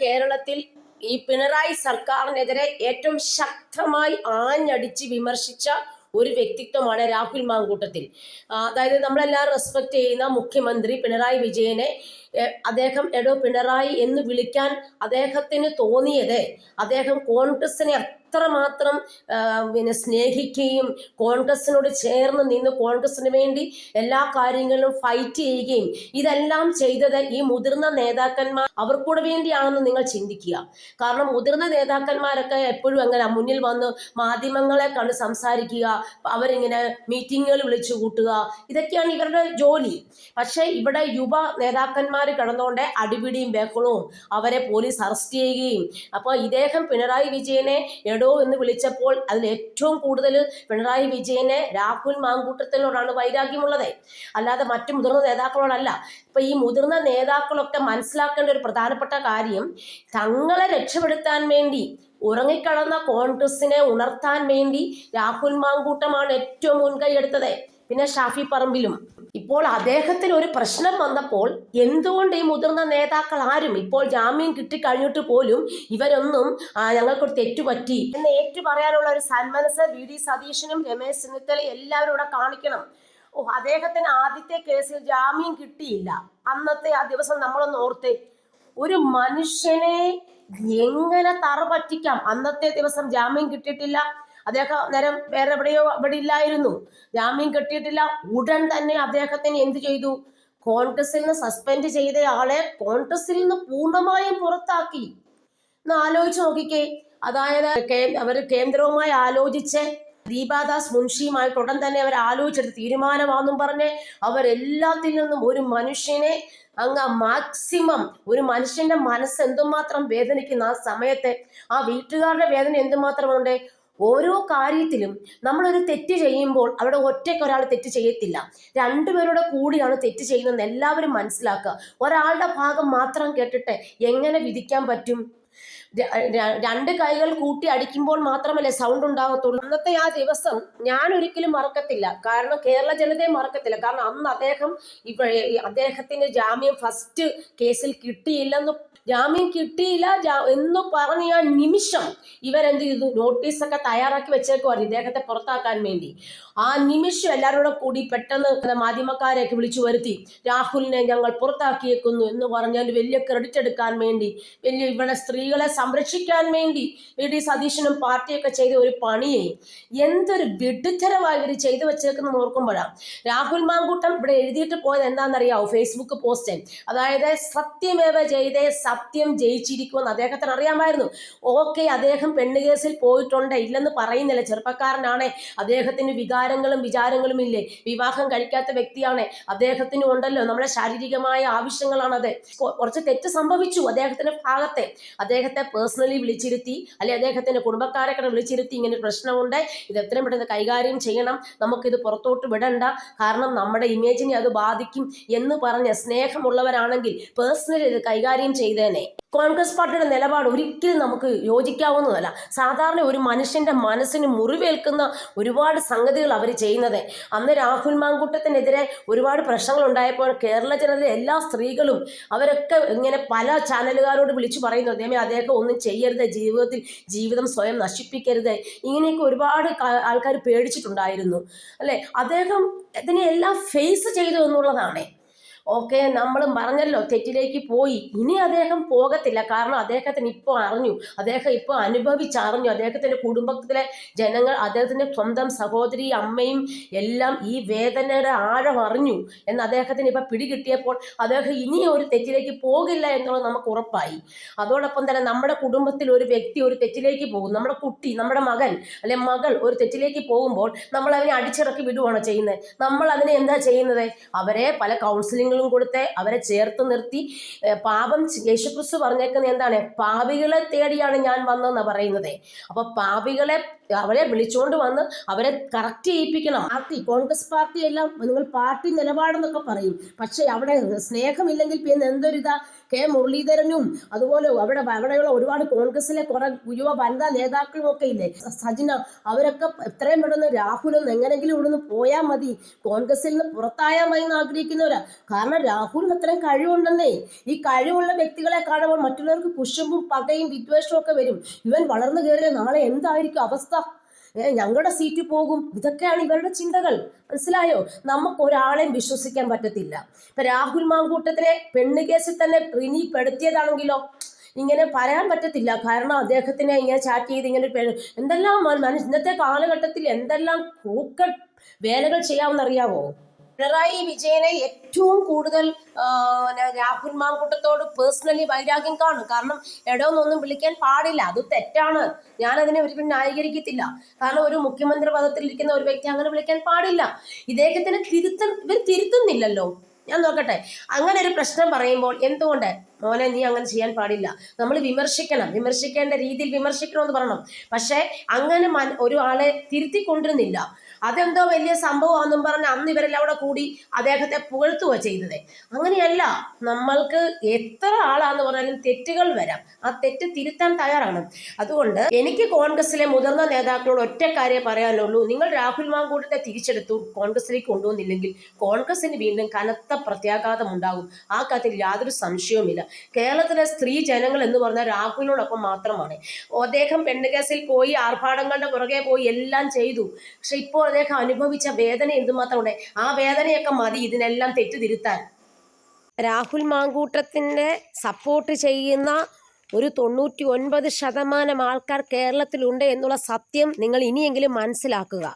കേരളത്തിൽ ഈ പിണറായി സർക്കാരിനെതിരെ ഏറ്റവും ശക്തമായി ആഞ്ഞടിച്ച് വിമർശിച്ച ഒരു വ്യക്തിത്വമാണ് രാഹുൽ മാങ്കൂട്ടത്തിൽ. അതായത് നമ്മളെല്ലാവരും റെസ്പെക്ട് ചെയ്യുന്ന മുഖ്യമന്ത്രി പിണറായി വിജയനെ അദ്ദേഹം എടോ പിണറായി എന്ന് വിളിക്കാൻ അദ്ദേഹത്തിന് തോന്നിയത്. അദ്ദേഹം കോൺഗ്രസിനെ അത്രമാത്രം പിന്നെ സ്നേഹിക്കുകയും കോൺഗ്രസിനോട് ചേർന്ന് നിന്ന് കോൺഗ്രസിന് വേണ്ടി എല്ലാ കാര്യങ്ങളിലും ഫൈറ്റ് ചെയ്യുകയും ഇതെല്ലാം ചെയ്തത് ഈ മുതിർന്ന നേതാക്കന്മാർ അവർക്കൂടെ വേണ്ടിയാണെന്ന് നിങ്ങൾ ചിന്തിക്കുക. കാരണം മുതിർന്ന നേതാക്കന്മാരൊക്കെ എപ്പോഴും അങ്ങനെ മുന്നിൽ വന്ന് മാധ്യമങ്ങളെ കണ്ട് സംസാരിക്കുക അവരിങ്ങനെ മീറ്റിങ്ങുകൾ വിളിച്ചു കൂട്ടുക. ഇതൊക്കെയാണ് ഇവരുടെ ജോലി. പക്ഷേ ഇവിടെ യുവ നേതാക്കന്മാർ കിടന്നുകൊണ്ട് അടിപിടിയും ബഹളവും അവരെ പോലീസ് അറസ്റ്റ് ചെയ്യുകയും. അപ്പോൾ ഇദ്ദേഹം പിണറായി വിജയനെ എടോ എന്ന് വിളിച്ചപ്പോൾ അതിൽ ഏറ്റവും കൂടുതൽ പിണറായി വിജയനെ രാഹുൽ മാങ്കൂട്ടത്തിനോടാണ് വൈരാഗ്യമുള്ളത്. അല്ലാതെ മറ്റു മുതിർന്ന നേതാക്കളോടല്ല. ഇപ്പൊ ഈ മുതിർന്ന നേതാക്കളൊക്കെ മനസ്സിലാക്കേണ്ട ഒരു പ്രധാനപ്പെട്ട കാര്യം തങ്ങളെ രക്ഷപ്പെടുത്താൻ വേണ്ടി ഉറങ്ങിക്കളന്ന കോൺഗ്രസിനെ ഉണർത്താൻ വേണ്ടി രാഹുൽ മാങ്കൂട്ടമാണ് ഏറ്റവും മുൻകൈ എടുത്തത്. പിന്നെ ഷാഫി പറമ്പിലും. ഇപ്പോൾ അദ്ദേഹത്തിന് ഒരു പ്രശ്നം വന്നപ്പോൾ എന്തുകൊണ്ട് ഈ മുതിർന്ന നേതാക്കൾ ആരും ഇപ്പോൾ ജാമ്യം കിട്ടിക്കഴിഞ്ഞിട്ട് പോലും ഇവരൊന്നും ഞങ്ങൾക്കൊരു തെറ്റുപറ്റി എന്ന് ഏറ്റു പറയാനുള്ള ഒരു സന്മനസ് വി. ഡി. സതീശനും രമേശ് ചെന്നിത്തല എല്ലാവരും ഇവിടെ കാണിക്കണം. ഓ അദ്ദേഹത്തിന് ആദ്യത്തെ കേസിൽ ജാമ്യം കിട്ടിയില്ല. അന്നത്തെ ആ ദിവസം നമ്മളൊന്ന് ഓർത്തേ. ഒരു മനുഷ്യനെ എങ്ങനെ തറ പറ്റിക്കാം അന്നത്തെ ദിവസം ജാമ്യം കിട്ടിയിട്ടില്ല. അദ്ദേഹം നേരം വേറെ എവിടെയോ അവിടെ ഇല്ലായിരുന്നു. ജാമ്യം കിട്ടിയിട്ടില്ല. ഉടൻ തന്നെ അദ്ദേഹത്തിന് എന്ത് ചെയ്തു? കോൺഗ്രസിൽ നിന്ന് സസ്പെൻഡ് ചെയ്ത ആളെ കോൺഗ്രസിൽ നിന്ന് പൂർണമായും പുറത്താക്കി. ഒന്ന് ആലോചിച്ച് നോക്കിക്കേ. അതായത് അവർ കേന്ദ്രവുമായി ആലോചിച്ച് ദീപാദാസ് മുൻഷിയുമായിട്ട് ഉടൻ തന്നെ അവർ ആലോചിച്ചെടുത്ത് തീരുമാനമാണെന്നും പറഞ്ഞ് അവരെല്ലാത്തിൽ നിന്നും ഒരു മനുഷ്യനെ അങ്ങ് മാക്സിമം ഒരു മനുഷ്യന്റെ മനസ്സ് എന്തുമാത്രം വേദനിക്കുന്ന ആ സമയത്തെ ആ വീട്ടുകാരുടെ വേദന എന്തുമാത്രമുണ്ട്? ഓരോ കാര്യത്തിലും നമ്മളൊരു തെറ്റ് ചെയ്യുമ്പോൾ അവിടെ ഒറ്റയ്ക്ക് ഒരാൾ തെറ്റ് ചെയ്യത്തില്ല. രണ്ടുപേരുടെ കൂടിയാണ് തെറ്റ് ചെയ്യുന്നതെന്ന് എല്ലാവരും മനസ്സിലാക്കുക. ഒരാളുടെ ഭാഗം മാത്രം കേട്ടിട്ട് എങ്ങനെ വിധിക്കാൻ പറ്റും? രണ്ട് കൈകൾ കൂട്ടി അടിക്കുമ്പോൾ മാത്രമല്ലേ സൗണ്ട് ഉണ്ടാകത്തുള്ളൂ. അന്നത്തെ ആ ദിവസം ഞാൻ ഒരിക്കലും മറക്കത്തില്ല. കാരണം കേരള ജനതയെ മറക്കത്തില്ല. കാരണം അന്ന് അദ്ദേഹം അദ്ദേഹത്തിന്റെ ജാമ്യം ഫസ്റ്റ് കേസിൽ കിട്ടിയില്ലെന്ന് ജാമ്യം കിട്ടിയില്ല എന്ന് പറഞ്ഞ ആ നിമിഷം ഇവരെന്ത് ചെയ്തു? നോട്ടീസൊക്കെ തയ്യാറാക്കി വെച്ചേക്കുമായിരുന്നു ഇദ്ദേഹത്തെ പുറത്താക്കാൻ വേണ്ടി. ആ നിമിഷം എല്ലാവരോടും കൂടി പെട്ടെന്ന് മാധ്യമക്കാരെയൊക്കെ വിളിച്ചു വരുത്തി. രാഹുലിനെ ഞങ്ങൾ പുറത്താക്കിയേക്കുന്നു എന്ന് പറഞ്ഞാൽ വലിയ ക്രെഡിറ്റ് എടുക്കാൻ വേണ്ടി. വലിയ ഇവിടെ സ്ത്രീകളെ സംരക്ഷിക്കാൻ വേണ്ടി വി ഡി സതീശനും പാർട്ടിയൊക്കെ ചെയ്ത ഒരു പണിയെ എന്തൊരു വിഡ്ഢിത്തരമായി ഇവർ ചെയ്തു വെച്ചേക്കുന്ന ഓർക്കുമ്പോഴാണ് രാഹുൽ മാങ്കൂട്ടം ഇവിടെ എഴുതിയിട്ട് പോയത് എന്താണെന്നറിയാവോ? ഫേസ്ബുക്ക് പോസ്റ്റ് അതായത് സത്യമേവ ചെയ്തേ സത്യം ജയിച്ചിരിക്കുമെന്ന് അദ്ദേഹത്തിന് അറിയാമായിരുന്നു. ഓക്കെ അദ്ദേഹം പെണ്ണ് കേസിൽ പോയിട്ടുണ്ട് ഇല്ലെന്ന് പറയുന്നില്ല. ചെറുപ്പക്കാരനാണ്. അദ്ദേഹത്തിന് വികാരങ്ങളും വിചാരങ്ങളും ഇല്ലേ? വിവാഹം കഴിക്കാത്ത വ്യക്തിയാണ്. അദ്ദേഹത്തിന് ഉണ്ടല്ലോ. നമ്മുടെ ശാരീരികമായ ആവശ്യങ്ങളാണത്. കുറച്ച് തെറ്റ് സംഭവിച്ചു അദ്ദേഹത്തിന്റെ ഭാഗത്തെ. അദ്ദേഹത്തെ പേഴ്സണലി വിളിച്ചിരുത്തി അല്ലെ അദ്ദേഹത്തിന്റെ കുടുംബക്കാരെ കണ്ട് വിളിച്ചിരുത്തി ഇങ്ങനെ പ്രശ്നമുണ്ട്. ഇത് എത്രയും പെട്ടെന്ന് കൈകാര്യം ചെയ്യണം. നമുക്കിത് പുറത്തോട്ട് വിടണ്ട. കാരണം നമ്മുടെ ഇമേജിനെ അത് ബാധിക്കും എന്ന് പറഞ്ഞ സ്നേഹമുള്ളവരാണെങ്കിൽ പേഴ്സണലി ഇത് കൈകാര്യം ചെയ്തേനെ. കോൺഗ്രസ് പാർട്ടിയുടെ നിലപാട് ഒരിക്കലും നമുക്ക് യോജിക്കാവുന്നതല്ല. സാധാരണ ഒരു മനുഷ്യന്റെ മനസ്സിന് മുറിവേൽക്കുന്ന ഒരുപാട് സംഗതികൾ അവർ ചെയ്യുന്നത്. അന്ന് രാഹുൽ മാങ്കൂട്ടത്തിനെതിരെ ഒരുപാട് പ്രശ്നങ്ങൾ ഉണ്ടായപ്പോൾ കേരള ജനതയിലെ എല്ലാ സ്ത്രീകളും അവരൊക്കെ ഇങ്ങനെ പല ചാനലുകാരോട് വിളിച്ചു പറയുന്നു അതേമേ അദ്ദേഹം ഒന്നും ചെയ്യരുത് ജീവിതത്തിൽ ജീവിതം സ്വയം നശിപ്പിക്കരുത്. ഇങ്ങനെയൊക്കെ ഒരുപാട് ആൾക്കാർ പേടിച്ചിട്ടുണ്ടായിരുന്നു. അല്ലേ? അദ്ദേഹം ഇതിനെല്ലാം ഫേസ് ചെയ്തു എന്നുള്ളതാണ്. ഓക്കെ നമ്മളും പറഞ്ഞല്ലോ തെറ്റിലേക്ക് പോയി. ഇനി അദ്ദേഹം പോകത്തില്ല. കാരണം അദ്ദേഹത്തിന് ഇപ്പോൾ അറിഞ്ഞു. അദ്ദേഹം ഇപ്പോൾ അനുഭവിച്ചറിഞ്ഞു. അദ്ദേഹത്തിന്റെ കുടുംബത്തിലെ ജനങ്ങൾ അദ്ദേഹത്തിന്റെ സ്വന്തം സഹോദരി അമ്മയും എല്ലാം ഈ വേദനയുടെ ആഴം അറിഞ്ഞു. എന്ന് അദ്ദേഹത്തിന് ഇപ്പോൾ പിടികിട്ടിയപ്പോൾ അദ്ദേഹം ഇനി ഒരു തെറ്റിലേക്ക് പോകില്ല എന്നുള്ളത് നമുക്ക് ഉറപ്പായി. അതോടൊപ്പം തന്നെ നമ്മുടെ കുടുംബത്തിൽ ഒരു വ്യക്തി ഒരു തെറ്റിലേക്ക് പോകും. നമ്മുടെ കുട്ടി നമ്മുടെ മകൻ അല്ലെ മകൾ ഒരു തെറ്റിലേക്ക് പോകുമ്പോൾ നമ്മൾ അതിനെ അടിച്ചിറക്കി വിടുവാണോ ചെയ്യുന്നത്? നമ്മൾ അതിനെ എന്താ ചെയ്യുന്നത്? അവരെ പല കൗൺസിലിങ്ങുകളും കൊടുത്ത് അവരെ ചേർത്ത് നിർത്തി. പാപം യേശുക്രിസ്തു പറഞ്ഞേക്കുന്നത് എന്താണ്? പാപികളെ തേടിയാണ് ഞാൻ വന്നതെന്ന് പറയുന്നത്. അപ്പൊ പാപികളെ അവരെ വിളിച്ചുകൊണ്ട് വന്ന് അവരെ കറക്റ്റ് ചെയ്യിപ്പിക്കണം. പാർട്ടി കോൺഗ്രസ് പാർട്ടി എല്ലാം നിങ്ങൾ പാർട്ടി നിലപാടെന്നൊക്കെ പറയും. പക്ഷേ അവിടെ സ്നേഹമില്ലെങ്കിൽ പിന്നെ എന്തൊരിതാ? കെ മുരളീധരനും അതുപോലെ അവിടെ അവിടെയുള്ള ഒരുപാട് കോൺഗ്രസിലെ കുറെ യുവ വനിതാ നേതാക്കളും ഒക്കെ ഇല്ലേ? സജിന അവരൊക്കെ എത്രയും പെട്ടെന്ന് രാഹുലും എങ്ങനെങ്കിലും ഇവിടുന്ന് പോയാൽ മതി. കോൺഗ്രസിൽ നിന്ന് പുറത്തായാൽ മതി എന്ന് ആഗ്രഹിക്കുന്നവരാ. രാഹുലിന് അത്രയും കഴിവുണ്ടെന്നേ. ഈ കഴിവുള്ള വ്യക്തികളെ കാണുമ്പോൾ മറ്റുള്ളവർക്ക് കുശുമ്പും പകയും വിദ്വേഷവും ഒക്കെ വരും. ഇവൻ വളർന്നു കയറിയ നാളെ എന്തായിരിക്കും അവസ്ഥ? ഞങ്ങളുടെ സീറ്റ് പോകും. ഇതൊക്കെയാണ് ഇവരുടെ ചിന്തകൾ. മനസ്സിലായോ? നമുക്ക് ഒരാളെയും വിശ്വസിക്കാൻ പറ്റത്തില്ല. ഇപ്പൊ രാഹുൽ മാങ്കൂട്ടത്തിലെ പെണ്ണ് കേസിൽ തന്നെ റിനി പെടുത്തിയതാണെങ്കിലോ ഇങ്ങനെ പറയാൻ പറ്റത്തില്ല. കാരണം അദ്ദേഹത്തിനെ ഇങ്ങനെ ചാറ്റ് ചെയ്ത് ഇങ്ങനെ എന്തെല്ലാം മനുഷ്യ മനു ഇന്നത്തെ കാലഘട്ടത്തിൽ എന്തെല്ലാം പൂക്കൾ വേലകൾ ചെയ്യാമെന്നറിയാവോ? പിണറായി വിജയനെ ഏറ്റവും കൂടുതൽ രാഹുൽ മാങ്കൂട്ടത്തോട് പേഴ്സണലി വൈരാഗ്യം കാണും. കാരണം എടോന്നൊന്നും വിളിക്കാൻ പാടില്ല. അത് തെറ്റാണ്. ഞാൻ അതിനെ ഒരിക്കലും ന്യായീകരിക്കത്തില്ല. കാരണം ഒരു മുഖ്യമന്ത്രി പദത്തിൽ ഇരിക്കുന്ന ഒരു വ്യക്തി അങ്ങനെ വിളിക്കാൻ പാടില്ല. ഇദ്ദേഹത്തിന് തിരുത്ത ഇവർ തിരുത്തുന്നില്ലല്ലോ. ഞാൻ നോക്കട്ടെ. അങ്ങനെ ഒരു പ്രശ്നം പറയുമ്പോൾ എന്തുകൊണ്ട്? മോനെ നീ അങ്ങനെ ചെയ്യാൻ പാടില്ല. നമ്മൾ വിമർശിക്കണം. വിമർശിക്കേണ്ട രീതിയിൽ വിമർശിക്കണമെന്ന് പറയണം. പക്ഷേ അങ്ങനെ ഒരു ആളെ തിരുത്തിക്കൊണ്ടിരുന്നില്ല. അതെന്തോ വലിയ സംഭവമാണെന്നും പറഞ്ഞ് അന്ന് ഇവരെല്ലാം കൂടെ കൂടി അദ്ദേഹത്തെ പുകഴ്ത്തുക ചെയ്തത്. അങ്ങനെയല്ല നമ്മൾക്ക് എത്ര ആളാന്ന് പറഞ്ഞാലും തെറ്റുകൾ വരാം. ആ തെറ്റ് തിരുത്താൻ തയ്യാറാണ്. അതുകൊണ്ട് എനിക്ക് കോൺഗ്രസിലെ മുതിർന്ന നേതാക്കളോട് ഒറ്റ കാര്യം പറയാനുള്ളൂ. നിങ്ങൾ രാഹുൽ മാങ്കൂട്ടത്തെ തിരിച്ചെടുത്തു കോൺഗ്രസിലേക്ക് കൊണ്ടുവന്നില്ലെങ്കിൽ കോൺഗ്രസിന് വീണ്ടും കനത്ത പ്രത്യാഘാതം ഉണ്ടാകും ആ കാര്യത്തിൽ യാതൊരു സംശയവുമില്ല. കേരളത്തിലെ സ്ത്രീ ജനങ്ങൾ എന്ന് പറഞ്ഞാൽ രാഹുലിനോടൊപ്പം മാത്രമാണ്. അദ്ദേഹം പെണ്ണുകേസിൽ പോയി ആർഭാടങ്ങളുടെ പുറകെ പോയി എല്ലാം ചെയ്തു. പക്ഷെ ഇപ്പോൾ അദ്ദേഹം അനുഭവിച്ച വേദന എന്തുമാത്രമുണ്ട്? ആ വേദനയൊക്കെ മതി. ഇതിനെല്ലാം തെറ്റുതിരുത്താൻ. രാഹുൽ മാങ്കൂട്ടത്തിന്റെ സപ്പോർട്ട് ചെയ്യുന്ന ഒരു തൊണ്ണൂറ്റി ഒൻപത് ശതമാനം ആൾക്കാർ കേരളത്തിലുണ്ട് എന്നുള്ള സത്യം നിങ്ങൾ ഇനിയെങ്കിലും മനസ്സിലാക്കുക.